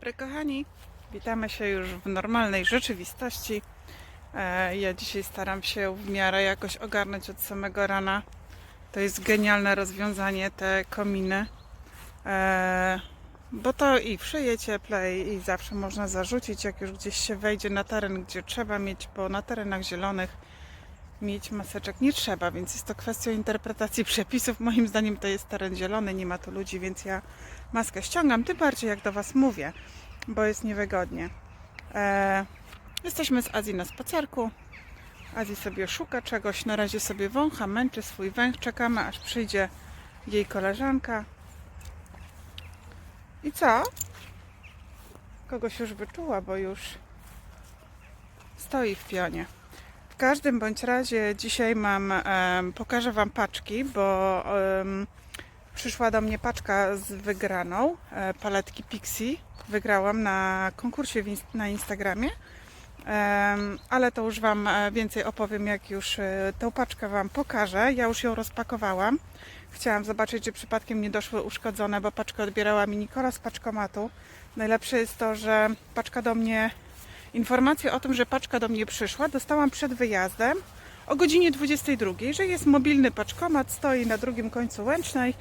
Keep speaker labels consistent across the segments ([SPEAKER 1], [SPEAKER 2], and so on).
[SPEAKER 1] dobry, kochani. Witamy się już w normalnej rzeczywistości. E, Ja dzisiaj staram się w miarę jakoś ogarnąć od samego rana. To jest genialne rozwiązanie, te kominy. E, Bo to i wszyje cieplej, i zawsze można zarzucić, jak już gdzieś się wejdzie na teren, gdzie trzeba mieć, bo na terenach zielonych mieć maseczek nie trzeba, więc jest to kwestia interpretacji przepisów. Moim zdaniem to jest teren zielony, nie ma tu ludzi, więc ja maskę ściągam, tym bardziej jak do Was mówię, bo jest niewygodnie. E, jesteśmy z Azji na spacerku. Azji sobie szuka czegoś, na razie sobie wącha, męczy swój węch. Czekamy, aż przyjdzie jej koleżanka. I co? Kogoś już wyczuła, bo już stoi w pionie. Każdym bądź razie dzisiaj mam, pokażę Wam paczki, bo przyszła do mnie paczka z wygraną e, paletki Pixie. Wygrałam na konkursie na Instagramie. Ale to już Wam e, więcej opowiem, jak już e, tę paczkę Wam pokażę. Ja już ją rozpakowałam. Chciałam zobaczyć, czy przypadkiem nie doszły uszkodzone, bo paczkę odbierała mi Nikola z paczkomatu. Najlepsze jest to, że paczka do mnie, informację o tym, że paczka do mnie przyszła, dostałam przed wyjazdem o godzinie 22, że jest mobilny paczkomat, stoi na drugim końcu Łęcznej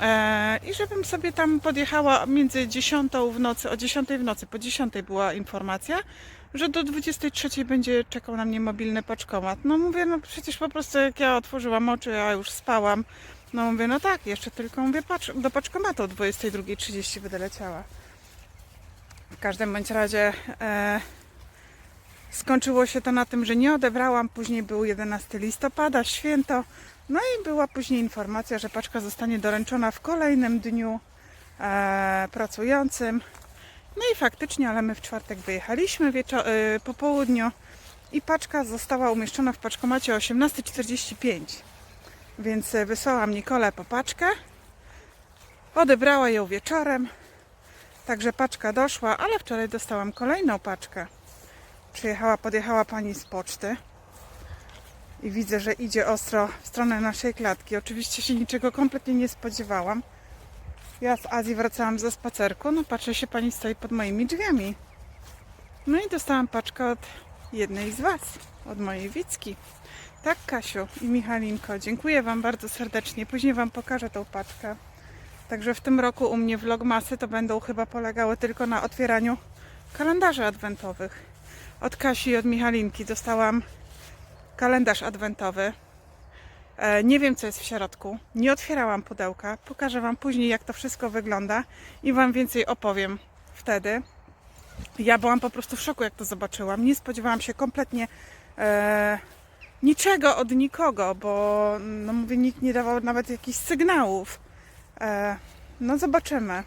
[SPEAKER 1] e, i żebym sobie tam podjechała między 10 w nocy, o 10 w nocy, po 10 była informacja, że do 23 będzie czekał na mnie mobilny paczkomat. No mówię, no przecież po prostu jak ja otworzyłam oczy, ja już spałam, no mówię, no tak, jeszcze tylko mówię, patrz, do paczkomatu o 22.30 będę leciała. W każdym bądź razie e, skończyło się to na tym, że nie odebrałam. Później był 11 listopada, święto. No i była później informacja, że paczka zostanie doręczona w kolejnym dniu e, pracującym. No i faktycznie, ale my w czwartek wyjechaliśmy wieczo- e, po południu i paczka została umieszczona w paczkomacie o 18.45. Więc e, wysłałam Nikolę po paczkę. Odebrała ją wieczorem. Także paczka doszła, ale wczoraj dostałam kolejną paczkę. Przyjechała, podjechała pani z poczty i widzę, że idzie ostro w stronę naszej klatki. Oczywiście się niczego kompletnie nie spodziewałam. Ja z Azji wracałam ze spacerku, no patrzę się, pani stoi pod moimi drzwiami. No i dostałam paczkę od jednej z Was, od mojej Wicki. Tak, Kasiu i Michalinko, dziękuję Wam bardzo serdecznie. Później Wam pokażę tą paczkę. Także w tym roku u mnie vlogmasy to będą chyba polegały tylko na otwieraniu kalendarzy adwentowych. Od Kasi i od Michalinki dostałam kalendarz adwentowy. E, nie wiem, co jest w środku. Nie otwierałam pudełka. Pokażę Wam później, jak to wszystko wygląda i Wam więcej opowiem wtedy. Ja byłam po prostu w szoku, jak to zobaczyłam. Nie spodziewałam się kompletnie e, niczego od nikogo, bo no mówię, nikt nie dawał nawet jakichś sygnałów. E, no zobaczymy.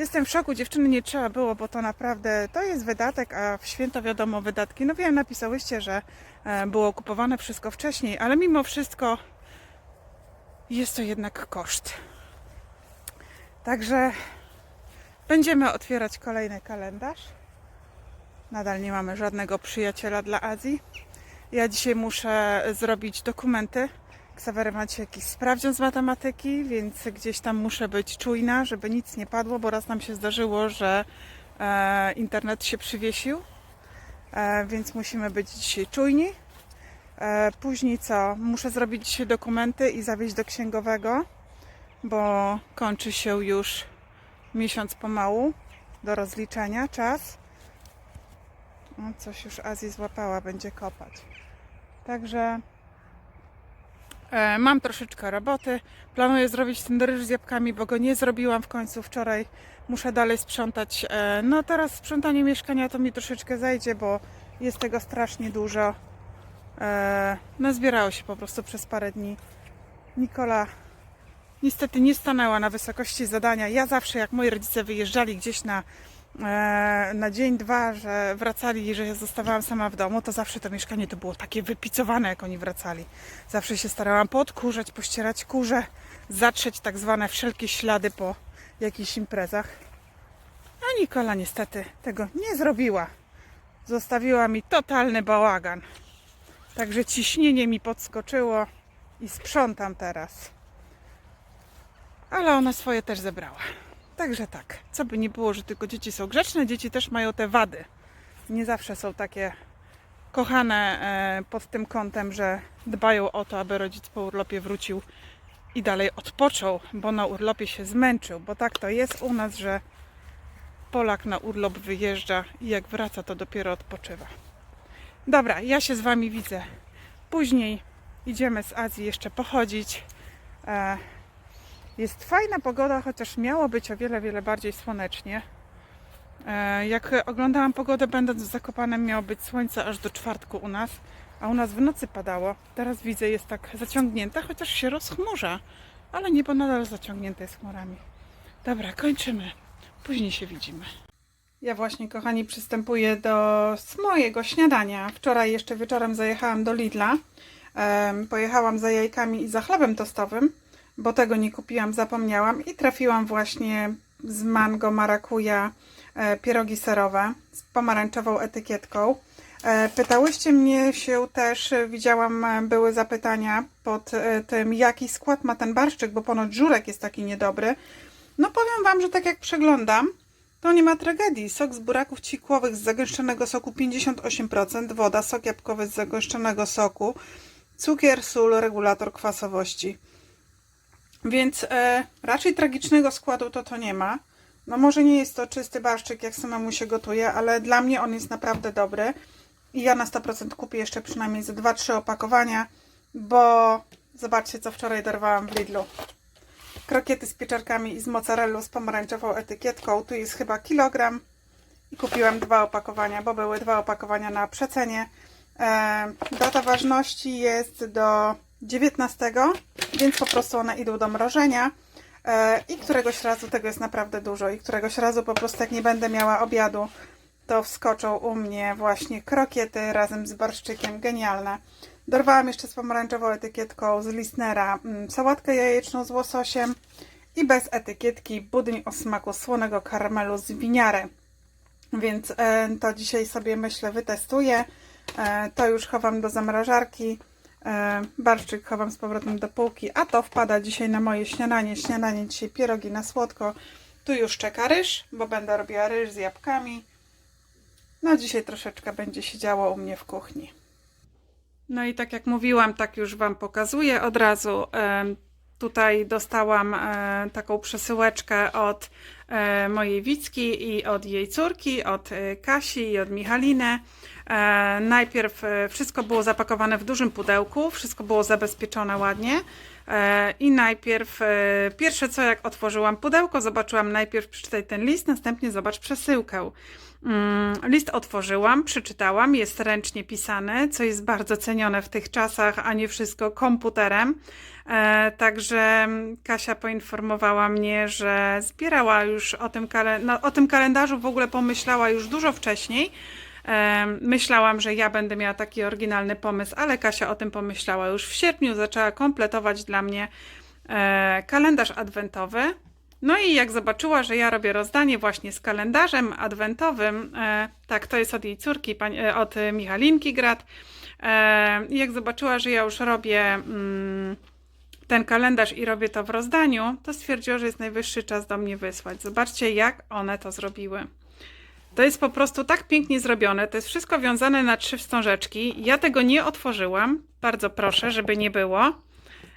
[SPEAKER 1] Jestem w szoku, dziewczyny nie trzeba było, bo to naprawdę to jest wydatek, a w święto wiadomo wydatki. No wiem, napisałyście, że e, było kupowane wszystko wcześniej, ale mimo wszystko jest to jednak koszt. Także będziemy otwierać kolejny kalendarz. Nadal nie mamy żadnego przyjaciela dla Azji. Ja dzisiaj muszę zrobić dokumenty. Ksawery macie jakiś sprawdzian z matematyki, więc gdzieś tam muszę być czujna, żeby nic nie padło, bo raz nam się zdarzyło, że e, internet się przywiesił, e, więc musimy być dzisiaj czujni. E, później co? Muszę zrobić dzisiaj dokumenty i zawieźć do księgowego, bo kończy się już miesiąc pomału do rozliczenia, czas. O, coś już Azji złapała, będzie kopać. Także Mam troszeczkę roboty. Planuję zrobić ten ryż z jabłkami, bo go nie zrobiłam w końcu wczoraj. Muszę dalej sprzątać. E, No teraz sprzątanie mieszkania to mi troszeczkę zajdzie, bo jest tego strasznie dużo. E, No zbierało się po prostu przez parę dni. Nikola niestety nie stanęła na wysokości zadania. Ja zawsze jak moi rodzice wyjeżdżali gdzieś na e, na dzień, dwa, że wracali że ja zostawałam sama w domu, to zawsze to mieszkanie to było takie wypicowane, jak oni wracali. Zawsze się starałam podkurzać, pościerać kurze, zatrzeć tak zwane wszelkie ślady po jakichś imprezach. A Nikola niestety tego nie zrobiła. Zostawiła mi totalny bałagan. Także ciśnienie mi podskoczyło i sprzątam teraz. Ale ona swoje też zebrała. Także tak, co by nie było, że tylko dzieci są grzeczne, dzieci też mają te wady. Nie zawsze są takie kochane e, pod tym kątem, że dbają o to, aby rodzic po urlopie wrócił i dalej odpoczął, bo na urlopie się zmęczył. Bo tak to jest u nas, że Polak na urlop wyjeżdża i jak wraca, to dopiero odpoczywa. Dobra, ja się z Wami widzę później. Idziemy z Azji jeszcze pochodzić. Jest fajna pogoda, chociaż miało być o wiele, wiele bardziej słonecznie. E, Jak oglądałam pogodę, będąc w Zakopanem, miało być słońce aż do czwartku u nas, a u nas w nocy padało. Teraz widzę, jest tak zaciągnięte, chociaż się rozchmurza, ale niebo nadal zaciągnięte jest chmurami. Dobra, kończymy. Później się widzimy. Ja właśnie, kochani, przystępuję do mojego śniadania. Wczoraj jeszcze wieczorem zajechałam do Lidla. Pojechałam za jajkami i za chlebem tostowym, bo tego nie kupiłam, zapomniałam i trafiłam właśnie z mango marakuja e, pierogi serowe z pomarańczową etykietką. E, Pytałyście mnie się też, e, widziałam, były zapytania pod tym, jaki skład ma ten barszczyk, bo ponoć żurek jest taki niedobry. No powiem Wam, że tak jak przeglądam, to nie ma tragedii. Sok z buraków cikłowych z zagęszczonego soku 58%, woda, sok jabłkowy z zagęszczonego soku, cukier, sól, regulator kwasowości. Więc e, raczej tragicznego składu to to nie ma. No może nie jest to czysty barszczyk, jak samemu się gotuje, ale dla mnie on jest naprawdę dobry. I ja na 100% kupię jeszcze przynajmniej ze 2-3 opakowania, bo zobaczcie, co wczoraj dorwałam w Lidlu krokiety z pieczarkami i z mozzarellą z pomarańczową etykietką. Tu jest chyba kilogram i kupiłam dwa opakowania, bo były dwa opakowania na przecenie. E, data ważności jest do 19, więc po prostu one idą do mrożenia. E, I któregoś razu tego jest naprawdę dużo i któregoś razu po prostu jak nie będę miała obiadu, to wskoczą u mnie właśnie krokiety razem z barszczykiem. Genialne. Dorwałam jeszcze z pomarańczową etykietką z Lisnera mm, sałatkę jajeczną z łososiem i bez etykietki budyń o smaku słonego karmelu z winiary. Więc e, to dzisiaj sobie myślę wytestuję. E, to już chowam do zamrażarki. E, barszczyk chowam z powrotem do półki, a to wpada dzisiaj na moje śniadanie. Śniadanie dzisiaj pierogi na słodko. Tu już czeka ryż, bo będę robiła ryż z jabłkami. No dzisiaj troszeczkę będzie się działo u mnie w kuchni. No i tak jak mówiłam, tak już Wam pokazuję od razu. Em, Tutaj dostałam e, taką przesyłeczkę od e, mojej Wicki i od jej córki, od e, Kasi i od Michaliny. E, Najpierw e, wszystko było zapakowane w dużym pudełku, wszystko było zabezpieczone ładnie. E, I najpierw, pierwsze co jak otworzyłam pudełko, zobaczyłam najpierw przeczytaj ten list, następnie zobacz przesyłkę. Mm, List otworzyłam, przeczytałam, jest ręcznie pisany, co jest bardzo cenione w tych czasach, a nie wszystko komputerem. Także mm, Kasia poinformowała mnie, że zbierała już o tym, o tym kalendarzu, w ogóle pomyślała już dużo wcześniej. Myślałam, że ja będę miała taki oryginalny pomysł, ale Kasia o tym pomyślała już w sierpniu, zaczęła kompletować dla mnie e, kalendarz adwentowy. No i jak zobaczyła, że ja robię rozdanie właśnie z kalendarzem adwentowym, e, tak, to jest od jej córki, e, od Michalinki Grad. Jak zobaczyła, że ja już robię mm, ten kalendarz i robię to w rozdaniu, to stwierdziła, że jest najwyższy czas do mnie wysłać. Zobaczcie, jak one to zrobiły. To jest po prostu tak pięknie zrobione. To jest wszystko wiązane na trzy wstążeczki. Ja tego nie otworzyłam. Bardzo proszę, żeby nie było.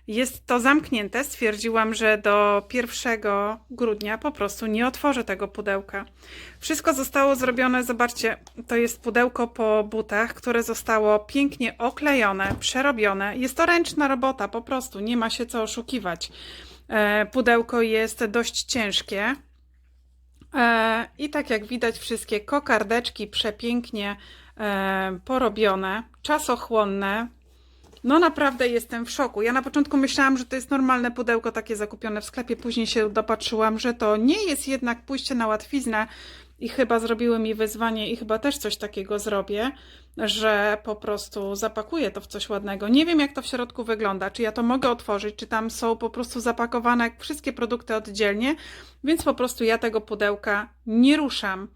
[SPEAKER 1] Jest to zamknięte. Stwierdziłam, że do 1 grudnia po prostu nie otworzę tego pudełka. Wszystko zostało zrobione, zobaczcie, to jest pudełko po butach, które zostało pięknie oklejone, przerobione. Jest to ręczna robota, po prostu, nie ma się co oszukiwać. E, Pudełko jest dość ciężkie. E, I tak jak widać, wszystkie kokardeczki przepięknie e, porobione, czasochłonne. No naprawdę jestem w szoku. Ja na początku myślałam, że to jest normalne pudełko takie zakupione w sklepie, później się dopatrzyłam, że to nie jest jednak pójście na łatwiznę i chyba zrobiły mi wyzwanie i chyba też coś takiego zrobię, że po prostu zapakuję to w coś ładnego. Nie wiem jak to w środku wygląda, czy ja to mogę otworzyć, czy tam są po prostu zapakowane wszystkie produkty oddzielnie, więc po prostu ja tego pudełka nie ruszam.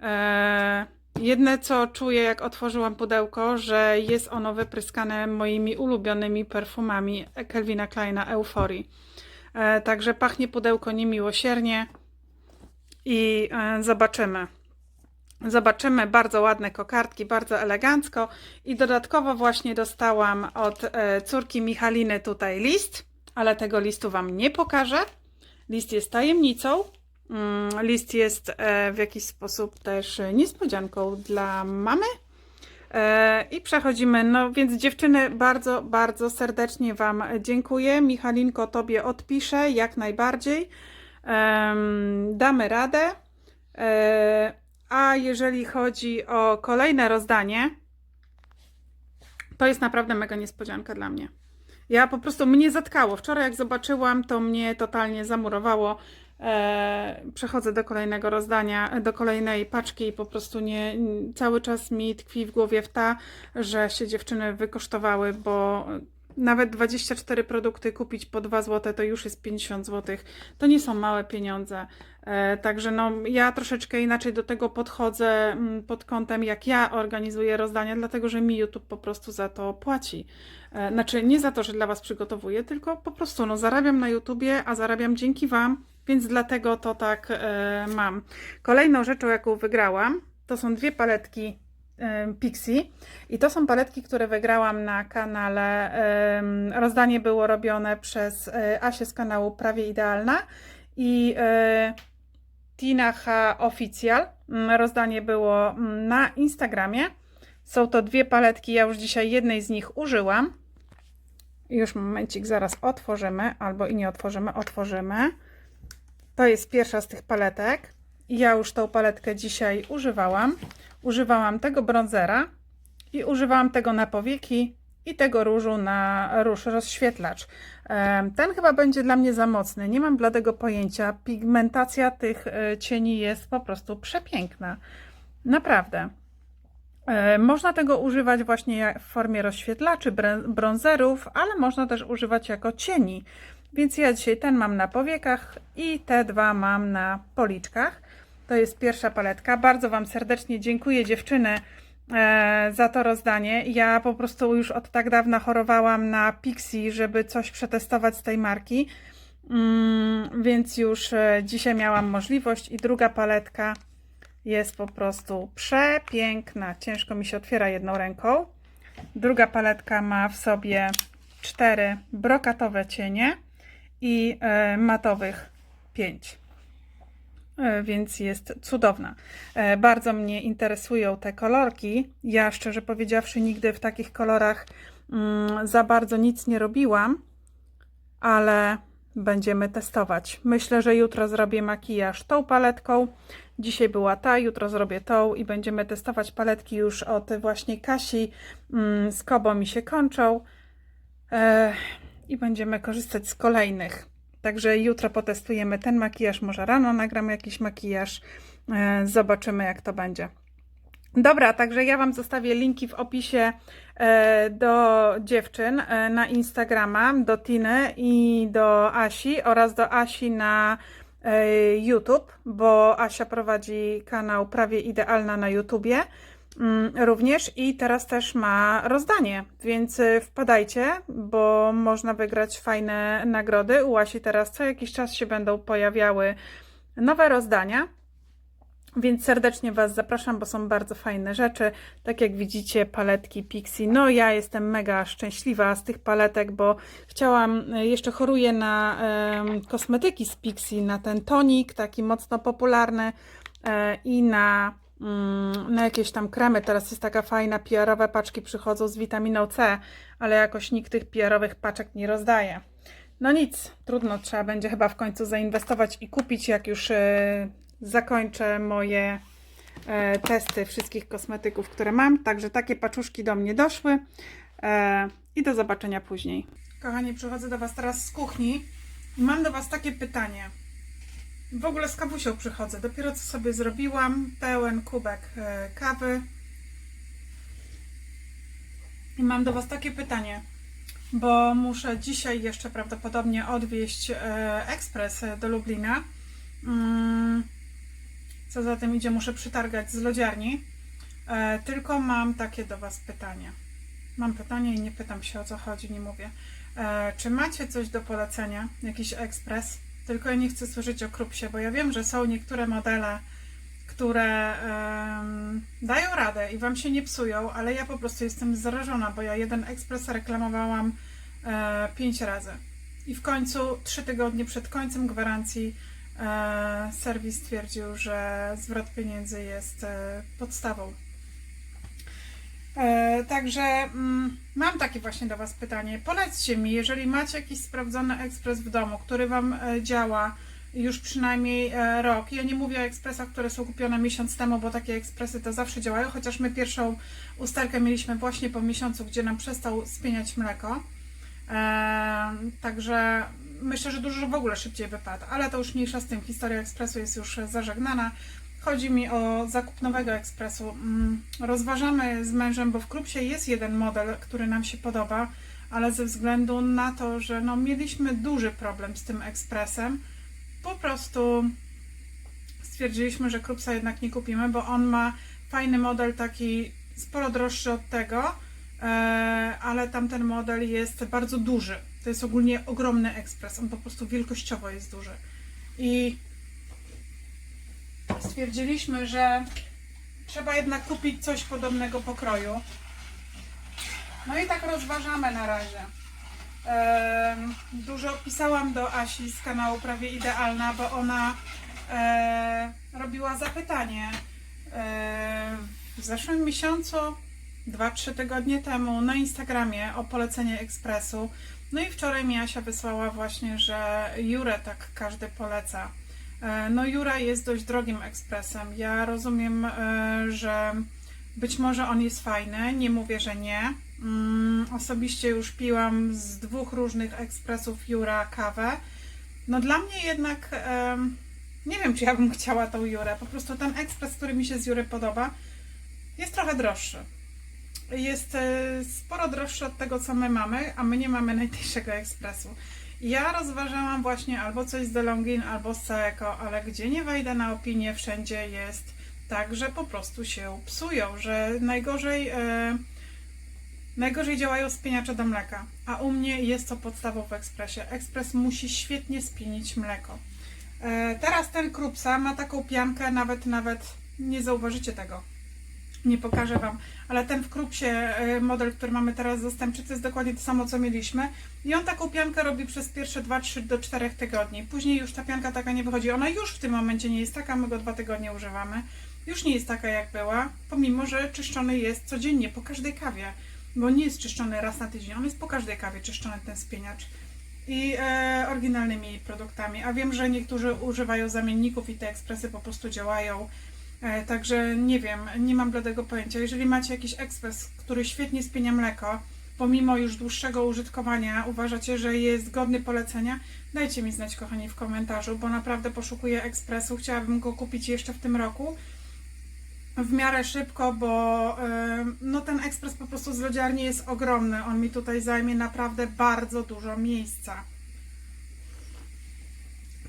[SPEAKER 1] Eee, Jedne co czuję, jak otworzyłam pudełko, że jest ono wypryskane moimi ulubionymi perfumami Kelvina Kleina Euphorii. E, także pachnie pudełko niemiłosiernie. I e, zobaczymy. Zobaczymy, bardzo ładne kokardki, bardzo elegancko i dodatkowo właśnie dostałam od e, córki Michaliny tutaj list, ale tego listu Wam nie pokażę. List jest tajemnicą. Mm, List jest e, w jakiś sposób też niespodzianką dla mamy. I przechodzimy, no więc dziewczyny, bardzo, bardzo serdecznie Wam dziękuję. Michalinko, Tobie odpiszę jak najbardziej. Damy radę. E, A jeżeli chodzi o kolejne rozdanie, to jest naprawdę mega niespodzianka dla mnie. Ja po prostu mnie zatkało. Wczoraj jak zobaczyłam, to mnie totalnie zamurowało. E, przechodzę do kolejnego rozdania, do kolejnej paczki i po prostu nie, cały czas mi tkwi w głowie w ta, że się dziewczyny wykosztowały, bo nawet 24 produkty kupić po 2 zł to już jest 50 zł. To nie są małe pieniądze. E, także no, ja troszeczkę inaczej do tego podchodzę mm, pod kątem, jak ja organizuję rozdania, dlatego że mi YouTube po prostu za to płaci. E, Znaczy, nie za to, że dla Was przygotowuję, tylko po prostu no, zarabiam na YouTubie, a zarabiam dzięki Wam, więc dlatego to tak e, mam. Kolejną rzeczą, jaką wygrałam, to są dwie paletki Pixie i to są paletki, które wygrałam na kanale. Rozdanie było robione przez e, Asię z kanału Prawie Idealna i e, Tina H. Official. Mm, Rozdanie było mm, na Instagramie. Są to dwie paletki, ja już dzisiaj jednej z nich użyłam. Już momencik, zaraz otworzymy, albo i nie otworzymy, otworzymy. To jest pierwsza z tych paletek. Ja już tą paletkę dzisiaj używałam. Używałam tego bronzera i używałam tego na powieki i tego różu na róż rozświetlacz. Ten chyba będzie dla mnie za mocny. Nie mam bladego pojęcia. Pigmentacja tych e, cieni jest po prostu przepiękna. Naprawdę. E, Można tego używać właśnie w formie rozświetlaczy, brązerów, ale można też używać jako cieni. Więc ja dzisiaj ten mam na powiekach i te dwa mam na policzkach. To jest pierwsza paletka. Bardzo Wam serdecznie dziękuję dziewczyny e, za to rozdanie. Ja po prostu już od tak dawna chorowałam na Pixie, żeby coś przetestować z tej marki. Mm, więc już e, dzisiaj miałam możliwość i druga paletka jest po prostu przepiękna. Ciężko mi się otwiera jedną ręką. Druga paletka ma w sobie cztery brokatowe cienie i e, matowych pięć. E, Więc jest cudowna. E, Bardzo mnie interesują te kolorki. Ja szczerze powiedziawszy, nigdy w takich kolorach mm, za bardzo nic nie robiłam, ale będziemy testować. Myślę, że jutro zrobię makijaż tą paletką. Dzisiaj była ta, jutro zrobię tą i będziemy testować paletki już od właśnie Kasi. Mm, Z Kobo mi się kończą e, i będziemy korzystać z kolejnych. Także jutro potestujemy ten makijaż, może rano nagram jakiś makijaż. E, Zobaczymy, jak to będzie. Dobra, także ja Wam zostawię linki w opisie e, do dziewczyn e, na Instagrama, do Tiny i do Asi oraz do Asi na YouTube, bo Asia prowadzi kanał Prawie Idealna na YouTubie również i teraz też ma rozdanie, więc e, wpadajcie, bo można wygrać fajne nagrody. U Asi teraz co jakiś czas się będą pojawiały nowe rozdania. Więc serdecznie Was zapraszam, bo są bardzo fajne rzeczy. Tak jak widzicie, paletki Pixie. No, ja jestem mega szczęśliwa z tych paletek, bo chciałam, e, jeszcze choruję na em, kosmetyki z Pixie, na ten tonik, taki mocno popularny e, i na, mm, na jakieś tam kremy. Teraz jest taka fajna, PR-owe paczki przychodzą z witaminą C, ale jakoś nikt tych PR-owych paczek nie rozdaje. No nic, trudno, trzeba będzie chyba w końcu zainwestować i kupić, jak już e, zakończę moje e, testy wszystkich kosmetyków, które mam. Także takie paczuszki do mnie doszły e, i do zobaczenia później. Kochani, przychodzę do Was teraz z kuchni i mam do Was takie pytanie. W ogóle z kawusią przychodzę. Dopiero co sobie zrobiłam pełen kubek e, kawy. I mam do Was takie pytanie, bo muszę dzisiaj jeszcze prawdopodobnie odwieźć e, ekspres e, do Lublina. Mm, co za tym idzie, muszę przytargać z lodziarni. Tylko mam takie do Was pytanie. Mam pytanie i nie pytam się o co chodzi, nie mówię. Czy macie coś do polecenia? Jakiś ekspres? Tylko ja nie chcę słyszeć o krupsie, bo ja wiem, że są niektóre modele, które dają radę i Wam się nie psują, ale ja po prostu jestem zarażona, bo ja jeden ekspres reklamowałam e, pięć razy. I w końcu, trzy tygodnie przed końcem gwarancji, e, serwis stwierdził, że zwrot pieniędzy jest e, podstawą. E, także mm, mam takie właśnie do Was pytanie. Polećcie mi, jeżeli macie jakiś sprawdzony ekspres w domu, który Wam e, działa już przynajmniej e, rok. Ja nie mówię o ekspresach, które są kupione miesiąc temu, bo takie ekspresy to zawsze działają, chociaż my pierwszą usterkę mieliśmy właśnie po miesiącu, gdzie nam przestał spieniać mleko. Także myślę, że dużo w ogóle szybciej wypadł, ale to już mniejsza z tym. Historia ekspresu jest już zażegnana. Chodzi mi o zakup nowego ekspresu. Mm, Rozważamy z mężem, bo w Krupsie jest jeden model, który nam się podoba, ale ze względu na to, że no, mieliśmy duży problem z tym ekspresem, po prostu stwierdziliśmy, że Krupsa jednak nie kupimy, bo on ma fajny model taki sporo droższy od tego, e, ale tamten model jest bardzo duży. To jest ogólnie ogromny ekspres. On po prostu wielkościowo jest duży. I stwierdziliśmy, że trzeba jednak kupić coś podobnego pokroju. No i tak rozważamy na razie. Dużo pisałam do Asi z kanału Prawie Idealna, bo ona e, robiła zapytanie e, w zeszłym miesiącu, 2-3 tygodnie temu na Instagramie o polecenie ekspresu. No i wczoraj mi Asia wysłała właśnie, że Jurę tak każdy poleca. E, No Jura jest dość drogim ekspresem. Ja rozumiem, e, że być może on jest fajny, nie mówię, że nie. Mm, Osobiście już piłam z dwóch różnych ekspresów Jura kawę. No dla mnie jednak nie wiem, czy ja bym chciała tą Jurę. Po prostu ten ekspres, który mi się z Jury podoba, jest trochę droższy. Jest e, sporo droższy od tego, co my mamy, a my nie mamy najtańszego ekspresu. Ja rozważałam właśnie albo coś z DeLonghin, albo z Saeco, ale gdzie nie wejdę na opinię, wszędzie jest tak, że po prostu się psują, że najgorzej, e, najgorzej działają spieniacze do mleka, a u mnie jest to podstawą w ekspresie. Ekspres musi świetnie spienić mleko. E, teraz ten Krupsa ma taką piankę, nawet, nawet nie zauważycie tego. Nie pokażę Wam, ale ten w Krupsie e, model, który mamy teraz zastępczy, to jest dokładnie to samo, co mieliśmy. I on taką piankę robi przez pierwsze 2-3 do 4 tygodni. Później już ta pianka taka nie wychodzi. Ona już w tym momencie nie jest taka, my go dwa tygodnie używamy. Już nie jest taka jak była, pomimo że czyszczony jest codziennie po każdej kawie. Bo nie jest czyszczony raz na tydzień, on jest po każdej kawie czyszczony ten spieniacz. I e, oryginalnymi produktami. A wiem, że niektórzy używają zamienników i te ekspresy po prostu działają. E, Także nie wiem, nie mam bladego pojęcia. Jeżeli macie jakiś ekspres, który świetnie spienia mleko, pomimo już dłuższego użytkowania, uważacie, że jest godny polecenia, dajcie mi znać, kochani, w komentarzu, bo naprawdę poszukuję ekspresu. Chciałabym go kupić jeszcze w tym roku. W miarę szybko, bo e, no, ten ekspres po prostu z lodziarni jest ogromny. On mi tutaj zajmie naprawdę bardzo dużo miejsca.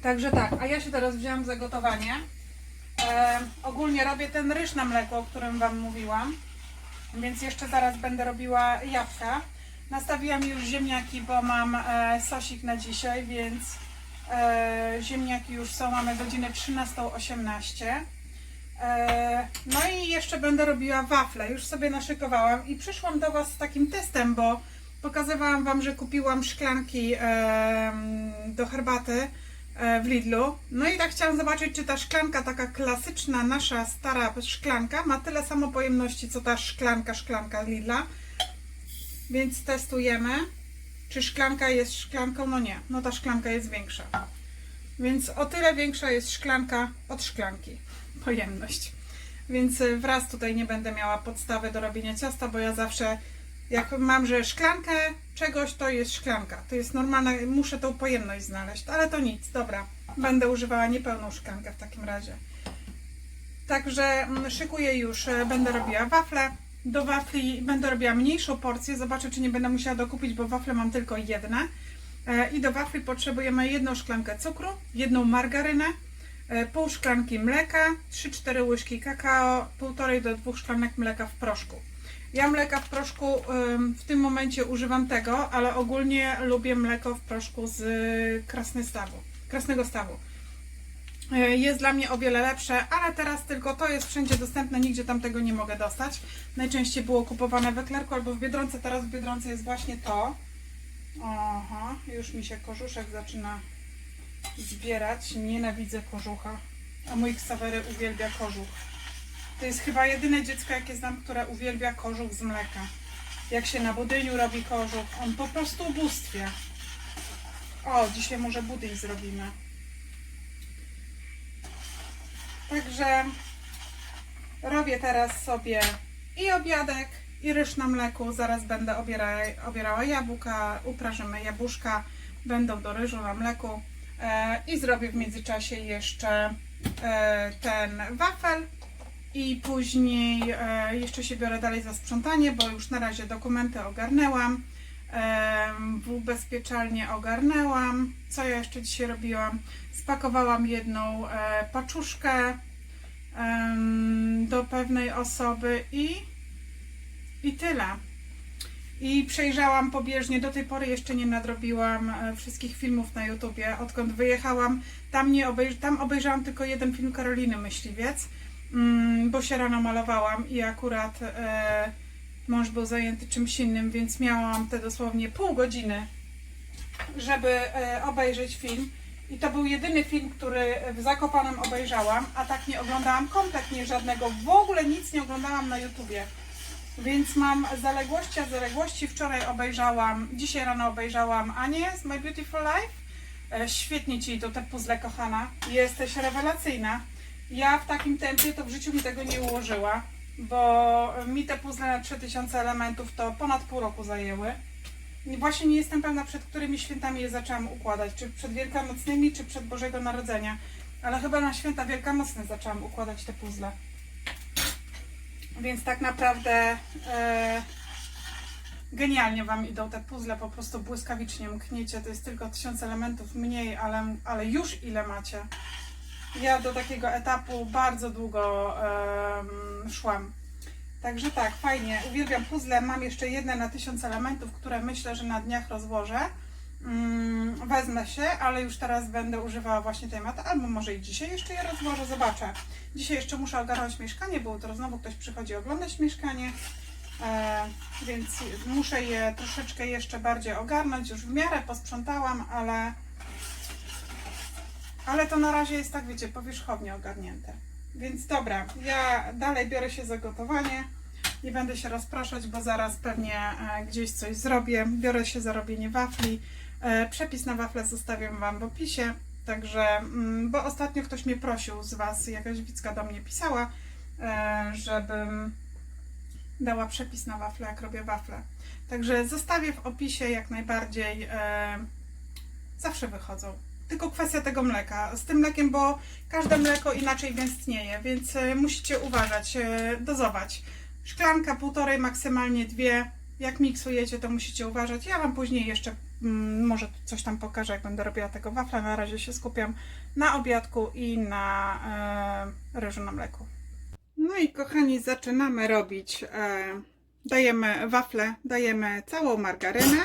[SPEAKER 1] Także tak, a ja się teraz wzięłam za gotowanie. E, ogólnie robię ten ryż na mleko, o którym Wam mówiłam, więc jeszcze zaraz będę robiła jabłka. Nastawiłam już ziemniaki, bo mam e, sosik na dzisiaj, więc e, ziemniaki już są, mamy godzinę 13.18. E, no i jeszcze będę robiła wafle, już sobie naszykowałam i przyszłam do Was z takim testem, bo pokazywałam Wam, że kupiłam szklanki em, do herbaty e, w Lidlu. No i tak chciałam zobaczyć, czy ta szklanka, taka klasyczna, nasza stara szklanka, ma tyle samo pojemności, co ta szklanka, szklanka Lidla. Więc testujemy, czy szklanka jest szklanką. No nie, no ta szklanka jest większa. Więc o tyle większa jest szklanka od szklanki. Pojemność. Więc y, wraz tutaj nie będę miała podstawy do robienia ciasta, bo ja zawsze jak mam, że szklankę czegoś, to jest szklanka. To jest normalna, muszę tą pojemność znaleźć, ale to nic, dobra. Będę używała niepełną szklankę w takim razie. Także mm, szykuję już, e, będę robiła wafle. Do wafli będę robiła mniejszą porcję. Zobaczę, czy nie będę musiała dokupić, bo wafle mam tylko jedne. E, I do wafli potrzebujemy jedną szklankę cukru, jedną margarynę, e, pół szklanki mleka, 3-4 łyżki kakao, 1,5 do 2 szklanek mleka w proszku. Ja mleka w proszku w tym momencie używam tego, ale ogólnie lubię mleko w proszku z y, Krasnystawu. Krasnego Stawu. E, Jest dla mnie o wiele lepsze, ale teraz tylko to jest wszędzie dostępne, nigdzie tam tego nie mogę dostać. Najczęściej było kupowane w Eklerku albo w Biedronce, teraz w Biedronce jest właśnie to. Aha, już mi się kożuszek zaczyna zbierać. Nienawidzę kożucha, a mój Ksawery uwielbia kożuch. To jest chyba jedyne dziecko, jakie znam, które uwielbia kożuch z mleka. Jak się na budyniu robi kożuch, on po prostu ubóstwia. O, dzisiaj może budyń zrobimy. Także robię teraz sobie i obiadek, i ryż na mleku. Zaraz będę obiera, obierała jabłka, uprażymy jabłuszka, będą do ryżu na mleku. E, I zrobię w międzyczasie jeszcze e, ten wafel. I później e, jeszcze się biorę dalej za sprzątanie, bo już na razie dokumenty ogarnęłam. W ubezpieczalnię ogarnęłam. Co ja jeszcze dzisiaj robiłam? Spakowałam jedną e, paczuszkę do pewnej osoby i, i tyle. I przejrzałam pobieżnie, do tej pory jeszcze nie nadrobiłam e, wszystkich filmów na YouTubie, odkąd wyjechałam. Tam, nie tam obejrzałam tylko jeden film Karoliny Myśliwiec, bo się rano malowałam i akurat e, mąż był zajęty czymś innym, więc miałam te dosłownie pół godziny, żeby e, obejrzeć film. I to był jedyny film, który w Zakopanem obejrzałam, a tak nie oglądałam kompletnie żadnego, w ogóle nic nie oglądałam na YouTubie. Więc mam zaległości, a zaległości wczoraj obejrzałam, dzisiaj rano obejrzałam Anię z My Beautiful Life. E, Świetnie Ci to te puzzle, kochana. Jesteś rewelacyjna. Ja w takim tempie to w życiu mi tego nie ułożyła, bo mi te puzzle na 3000 elementów to ponad pół roku zajęły. Właśnie nie jestem pewna, przed którymi świętami je zaczęłam układać. Czy przed Wielkanocnymi, czy przed Bożego Narodzenia. Ale chyba na święta wielkanocne zaczęłam układać te puzzle. Więc tak naprawdę e, genialnie Wam idą te puzzle, po prostu błyskawicznie mkniecie. To jest tylko tysiąc elementów mniej, ale, ale już ile macie. Ja do takiego etapu bardzo długo em, szłam. Także tak, fajnie. Uwielbiam puzzle. Mam jeszcze jedne na tysiąc elementów, które myślę, że na dniach rozłożę. Mm, wezmę się, ale już teraz będę używała właśnie tej maty, albo może i dzisiaj jeszcze je rozłożę, zobaczę. Dzisiaj jeszcze muszę ogarnąć mieszkanie, bo jutro znowu ktoś przychodzi oglądać mieszkanie, e, więc muszę je troszeczkę jeszcze bardziej ogarnąć. Już w miarę posprzątałam, ale, ale to na razie jest tak, wiecie, powierzchownie ogarnięte. Więc dobra, ja dalej biorę się za gotowanie. Nie będę się rozpraszać, bo zaraz pewnie e, gdzieś coś zrobię. Biorę się za robienie wafli. E, Przepis na wafle zostawiam Wam w opisie. Także, mm, bo ostatnio ktoś mnie prosił z Was, jakaś widzka do mnie pisała, e, żebym dała przepis na wafle, jak robię wafle. Także zostawię w opisie jak najbardziej. Zawsze wychodzą. Tylko kwestia tego mleka. Z tym mlekiem, bo każde mleko inaczej gęstnieje, więc e, musicie uważać, e, dozować. Szklanka półtorej, maksymalnie dwie. Jak miksujecie, to musicie uważać. Ja Wam później jeszcze mm, może coś tam pokażę, jak będę robiła tego wafla. Na razie się skupiam na obiadku i na e, ryżu na mleku. No i kochani, zaczynamy robić. E, dajemy wafle, dajemy całą margarynę.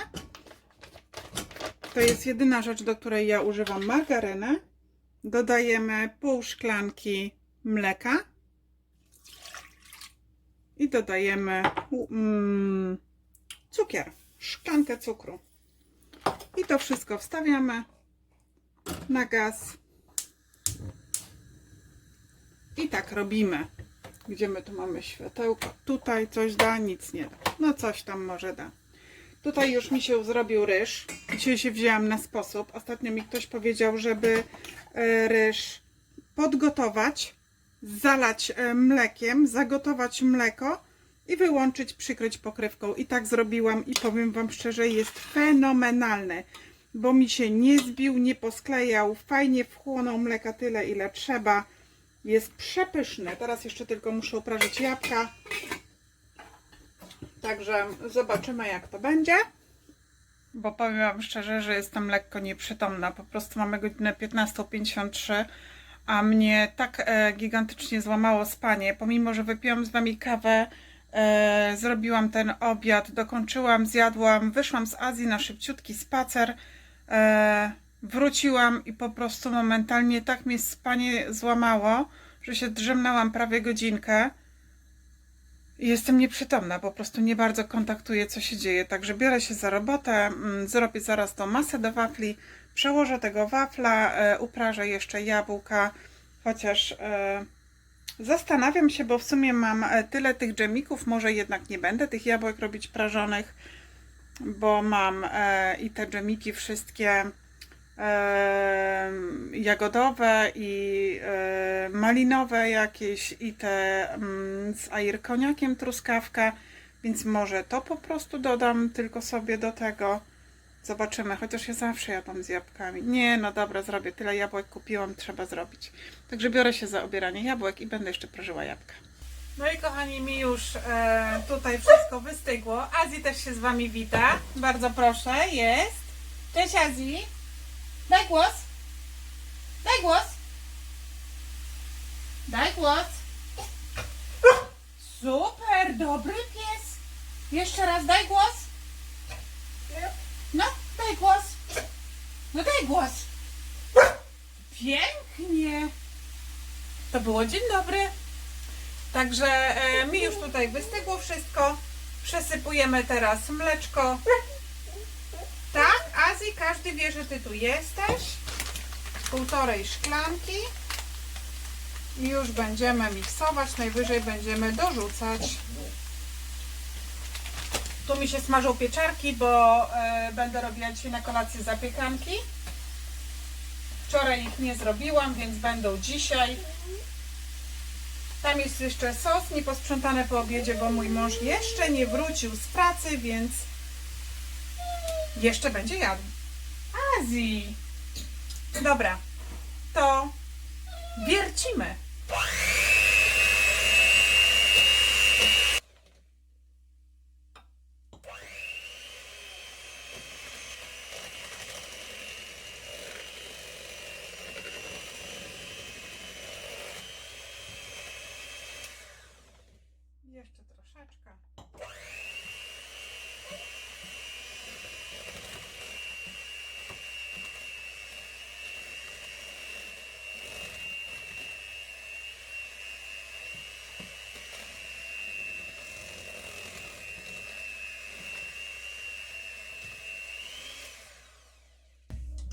[SPEAKER 1] To jest jedyna rzecz, do której ja używam margarynę. Dodajemy pół szklanki mleka. I dodajemy mm, cukier, szklankę cukru. I to wszystko wstawiamy na gaz. I tak robimy. Gdzie my tu mamy światełko? Tutaj coś da, nic nie da. No coś tam może da. Tutaj już mi się zrobił ryż. Dzisiaj się wzięłam na sposób. Ostatnio mi ktoś powiedział, żeby e, ryż podgotować, zalać e, mlekiem, zagotować mleko i wyłączyć, przykryć pokrywką. I tak zrobiłam i powiem Wam szczerze, jest fenomenalny, bo mi się nie zbił, nie posklejał, fajnie wchłonął mleka tyle, ile trzeba. Jest przepyszny. Teraz jeszcze tylko muszę uprażyć jabłka. Także zobaczymy, jak to będzie. Bo powiem Wam szczerze, że jestem lekko nieprzytomna. Po prostu mamy godzinę 15.53, a mnie tak e, gigantycznie złamało spanie. Pomimo, że wypiłam z Wami kawę, e, zrobiłam ten obiad, dokończyłam, zjadłam, wyszłam z Azji na szybciutki spacer. E, wróciłam i po prostu momentalnie tak mnie spanie złamało, że się drzemnęłam prawie godzinkę. Jestem nieprzytomna, po prostu nie bardzo kontaktuję, co się dzieje. Także biorę się za robotę, mm, zrobię zaraz tą masę do wafli, przełożę tego wafla, e, uprażę jeszcze jabłka, chociaż e, zastanawiam się, bo w sumie mam e, tyle tych dżemików, może jednak nie będę tych jabłek robić prażonych, bo mam i te dżemiki wszystkie jagodowe i malinowe jakieś i te mm, z air koniakiem truskawka, więc może to po prostu dodam tylko sobie do tego. Zobaczymy, chociaż ja zawsze jadam z jabłkami. Nie, no dobra, zrobię. Tyle jabłek kupiłam, trzeba zrobić. Także biorę się za obieranie jabłek i będę jeszcze prażyła jabłka. No i kochani, mi już e, tutaj wszystko wystygło. Azji też się z Wami wita. Bardzo proszę, jest. Cześć Azji. Daj głos. Daj głos. Daj głos. Super, dobry pies. Jeszcze raz daj głos. No, daj głos. No daj głos. Pięknie. To było dzień dobry. Także e, mi już tutaj wystygło wszystko. Przesypujemy teraz mleczko. Tak, Azji, każdy wie, że ty tu jesteś. Półtorej szklanki. I już będziemy miksować, najwyżej będziemy dorzucać. Tu mi się smażą pieczarki, bo e, będę robiła dzisiaj na kolację zapiekanki. Wczoraj ich nie zrobiłam, więc będą dzisiaj. Tam jest jeszcze sos nieposprzątany po obiedzie, bo mój mąż jeszcze nie wrócił z pracy, więc jeszcze będzie jadł. Azji. Dobra, to wiercimy. Jeszcze troszeczkę.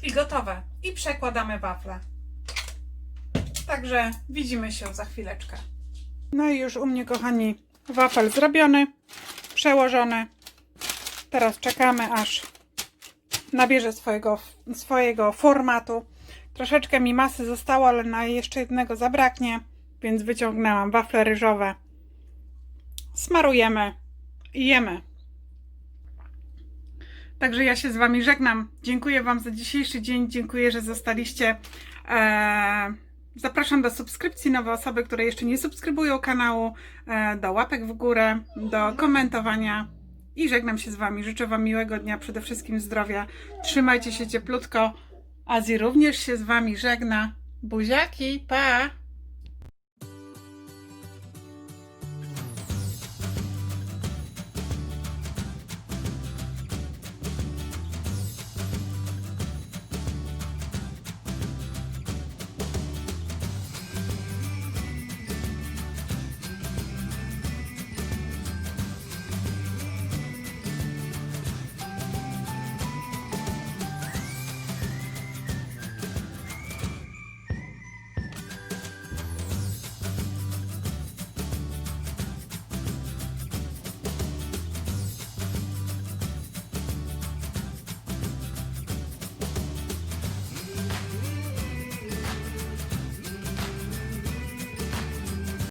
[SPEAKER 1] I gotowe. I przekładamy wafle. Także widzimy się za chwileczkę. No i już u mnie, kochani, wafel zrobiony, przełożony. Teraz czekamy, aż nabierze swojego, swojego formatu. Troszeczkę mi masy zostało, ale na jeszcze jednego zabraknie, więc wyciągnęłam wafle ryżowe. Smarujemy i jemy. Także ja się z Wami żegnam. Dziękuję Wam za dzisiejszy dzień. Dziękuję, że zostaliście. Eee, zapraszam do subskrypcji nowe osoby, które jeszcze nie subskrybują kanału, e, do łapek w górę, do komentowania. I żegnam się z Wami. Życzę Wam miłego dnia, przede wszystkim zdrowia. Trzymajcie się cieplutko. Azji również się z Wami żegna. Buziaki, pa!